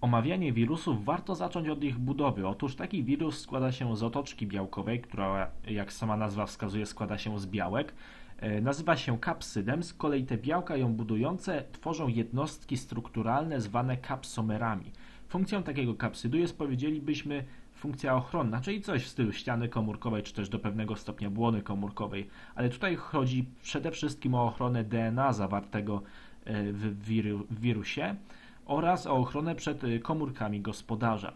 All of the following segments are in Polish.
omawianie wirusów warto zacząć od ich budowy. Otóż taki wirus składa się z otoczki białkowej, która, jak sama nazwa wskazuje, składa się z białek. E, Nazywa się kapsydem, z kolei te białka ją budujące tworzą jednostki strukturalne zwane kapsomerami. Funkcją takiego kapsydu jest, powiedzielibyśmy, funkcja ochronna, czyli coś w stylu ściany komórkowej, czy też do pewnego stopnia błony komórkowej. Ale tutaj chodzi przede wszystkim o ochronę DNA zawartego e, w, wiru, w wirusie oraz o ochronę przed e, komórkami gospodarza.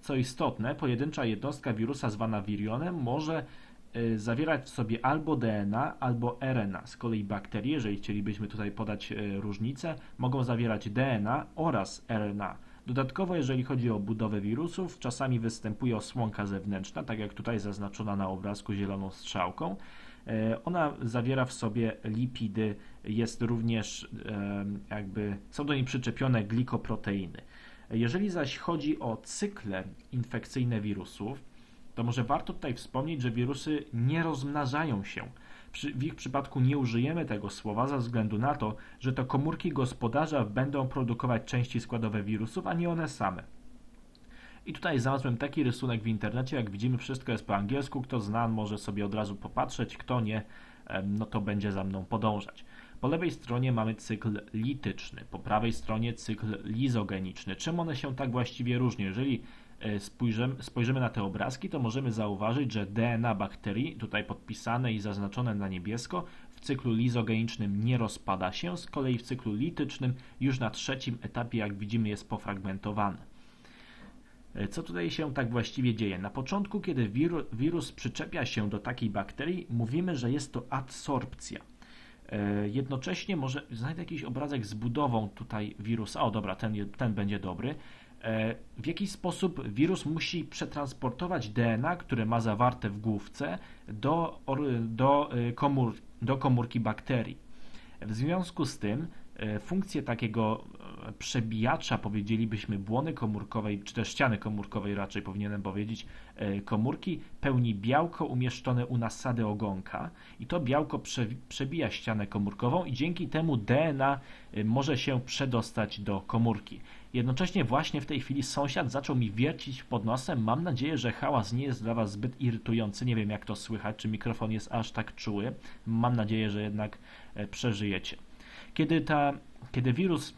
Co istotne, pojedyncza jednostka wirusa zwana wirionem może e, zawierać w sobie albo DNA, albo RNA. Z kolei bakterie, jeżeli chcielibyśmy tutaj podać e, różnicę, mogą zawierać DNA oraz RNA. Dodatkowo, jeżeli chodzi o budowę wirusów, czasami występuje osłonka zewnętrzna, tak jak tutaj zaznaczona na obrazku zieloną strzałką. E, Ona zawiera w sobie lipidy, jest również jakby, są do niej przyczepione glikoproteiny. Jeżeli zaś chodzi o cykle infekcyjne wirusów, to może warto tutaj wspomnieć, że wirusy nie rozmnażają się. W ich przypadku nie użyjemy tego słowa ze względu na to, że to komórki gospodarza będą produkować części składowe wirusów, a nie one same. I tutaj znalazłem taki rysunek w internecie, jak widzimy wszystko jest po angielsku, kto zna może sobie od razu popatrzeć, kto nie, no to będzie za mną podążać. Po lewej stronie mamy cykl lityczny, po prawej stronie cykl lizogeniczny. Czym one się tak właściwie różnią? Jeżeli e, spojrzymy, na te obrazki, to możemy zauważyć, że DNA bakterii, tutaj podpisane i zaznaczone na niebiesko, w cyklu lizogenicznym nie rozpada się, z kolei w cyklu litycznym już na trzecim etapie, jak widzimy, jest pofragmentowany. E, Co tutaj się tak właściwie dzieje? Na początku, kiedy wiru, wirus przyczepia się do takiej bakterii, mówimy, że jest to adsorpcja. E, Jednocześnie może znajdę jakiś obrazek z budową tutaj wirusa. O, dobra, ten, ten będzie dobry. E, W jakiś sposób wirus musi przetransportować DNA, które ma zawarte w główce, do, do, komór, do komórki bakterii. W związku z tym funkcję takiego przebijacza, powiedzielibyśmy, błony komórkowej, czy też ściany komórkowej raczej powinienem powiedzieć, e, komórki pełni białko umieszczone u nasady ogonka i to białko prze, przebija ścianę komórkową i dzięki temu DNA e, może się przedostać do komórki. Jednocześnie właśnie w tej chwili sąsiad zaczął mi wiercić pod nosem. Mam nadzieję, że hałas nie jest dla Was zbyt irytujący. Nie wiem jak to słychać, czy mikrofon jest aż tak czuły. Mam nadzieję, że jednak e, przeżyjecie. Kiedy, ta, kiedy wirus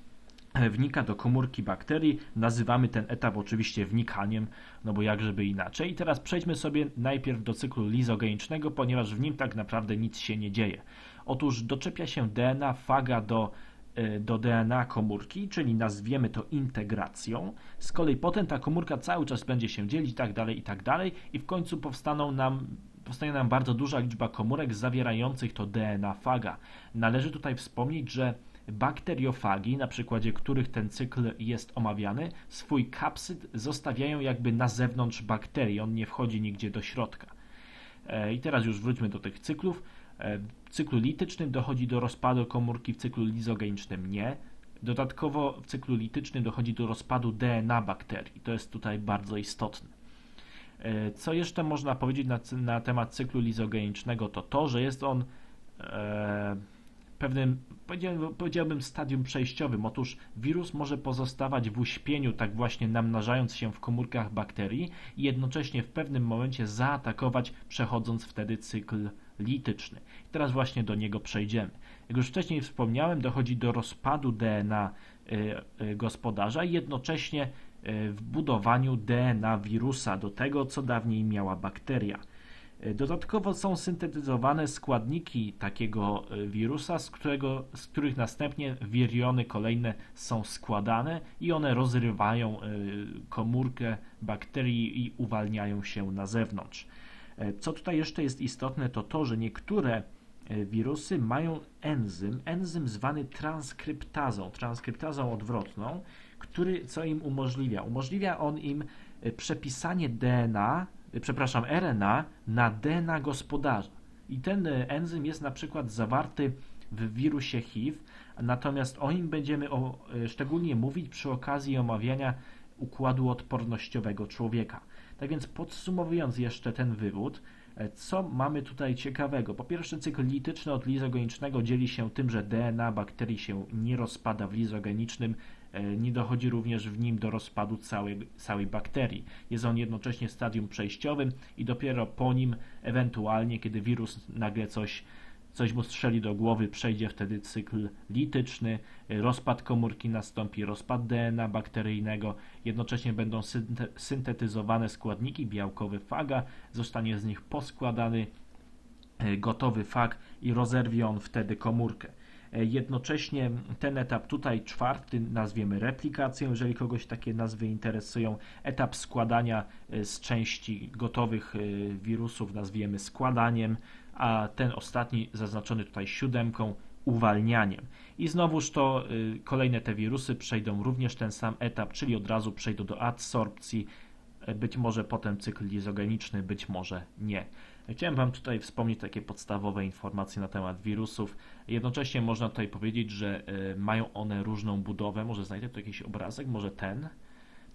wnika do komórki bakterii, nazywamy ten etap oczywiście wnikaniem, no bo jakżeby inaczej. I teraz przejdźmy sobie najpierw do cyklu lizogenicznego, ponieważ w nim tak naprawdę nic się nie dzieje. Otóż doczepia się DNA faga do, e, do DNA komórki, czyli nazwiemy to integracją. Z kolei potem ta komórka cały czas będzie się dzielić i tak dalej, i tak dalej i w końcu powstaną nam powstanie nam bardzo duża liczba komórek zawierających to DNA faga. Należy tutaj wspomnieć, że bakteriofagi, na przykładzie których ten cykl jest omawiany, swój kapsyd zostawiają jakby na zewnątrz bakterii, on nie wchodzi nigdzie do środka. E, I teraz już wróćmy do tych cyklów. E, W cyklu litycznym dochodzi do rozpadu komórki, w cyklu lizogenicznym nie. Dodatkowo w cyklu litycznym dochodzi do rozpadu DNA bakterii. To jest tutaj bardzo istotne. E, Co jeszcze można powiedzieć na, na temat cyklu lizogenicznego, to to, że jest on e, pewnym, powiedziałbym, stadium przejściowym. Otóż wirus może pozostawać w uśpieniu, tak właśnie namnażając się w komórkach bakterii i jednocześnie w pewnym momencie zaatakować, przechodząc wtedy cykl lityczny. I teraz właśnie do niego przejdziemy. Jak już wcześniej wspomniałem, dochodzi do rozpadu DNA y, y, gospodarza i jednocześnie y, w budowaniu DNA wirusa do tego, co dawniej miała bakteria. Dodatkowo są syntetyzowane składniki takiego y, wirusa, z, którego, z których następnie wiriony kolejne są składane i one rozrywają y, komórkę bakterii i uwalniają się na zewnątrz. E, Co tutaj jeszcze jest istotne, to to, że niektóre e, wirusy mają enzym, enzym zwany transkryptazą, transkryptazą odwrotną, który co im umożliwia? Umożliwia on im e, przepisanie DNA, e, przepraszam, RNA na DNA gospodarza. I ten e, enzym jest na przykład zawarty w wirusie HIV, natomiast o nim będziemy o, e, szczególnie mówić przy okazji omawiania układu odpornościowego człowieka. Tak więc podsumowując jeszcze ten wywód, e, co mamy tutaj ciekawego? Po pierwsze, cykl lityczny od lizogenicznego dzieli się tym, że DNA bakterii się nie rozpada w lizogenicznym, Nie dochodzi również w nim do rozpadu całej, całej bakterii. Jest on jednocześnie stadium przejściowym i dopiero po nim, ewentualnie, kiedy wirus nagle coś, coś mu strzeli do głowy, przejdzie wtedy cykl lityczny, e, rozpad komórki nastąpi, rozpad DNA bakteryjnego, jednocześnie będą synte- syntetyzowane składniki białkowe faga, zostanie z nich poskładany e, gotowy fag i rozerwie on wtedy komórkę. E, Jednocześnie ten etap tutaj, czwarty, nazwiemy replikacją, jeżeli kogoś takie nazwy interesują. Etap składania e, z części gotowych e, wirusów nazwiemy składaniem, a ten ostatni, zaznaczony tutaj siódemką, uwalnianiem. I znowuż to y, kolejne te wirusy przejdą również ten sam etap, czyli od razu przejdą do adsorpcji, e, być może potem cykl lizogeniczny, być może nie. Chciałem Wam tutaj wspomnieć takie podstawowe informacje na temat wirusów. Jednocześnie można tutaj powiedzieć, że e, mają one różną budowę. Może znajdę tu jakiś obrazek, może ten.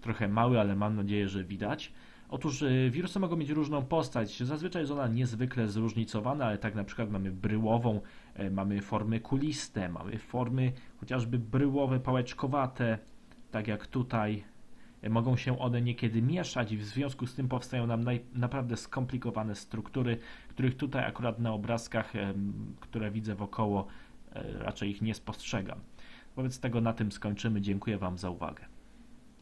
Trochę mały, ale mam nadzieję, że widać. Otóż e, wirusy mogą mieć różną postać. Zazwyczaj jest ona niezwykle zróżnicowana, ale tak na przykład mamy bryłową, e, mamy formy kuliste, mamy formy chociażby bryłowe, pałeczkowate, tak jak tutaj. Mogą się one niekiedy mieszać i w związku z tym powstają nam naj, naprawdę skomplikowane struktury, których tutaj akurat na obrazkach, które widzę wokoło, e, raczej ich nie spostrzegam. Wobec tego na tym skończymy. Dziękuję Wam za uwagę.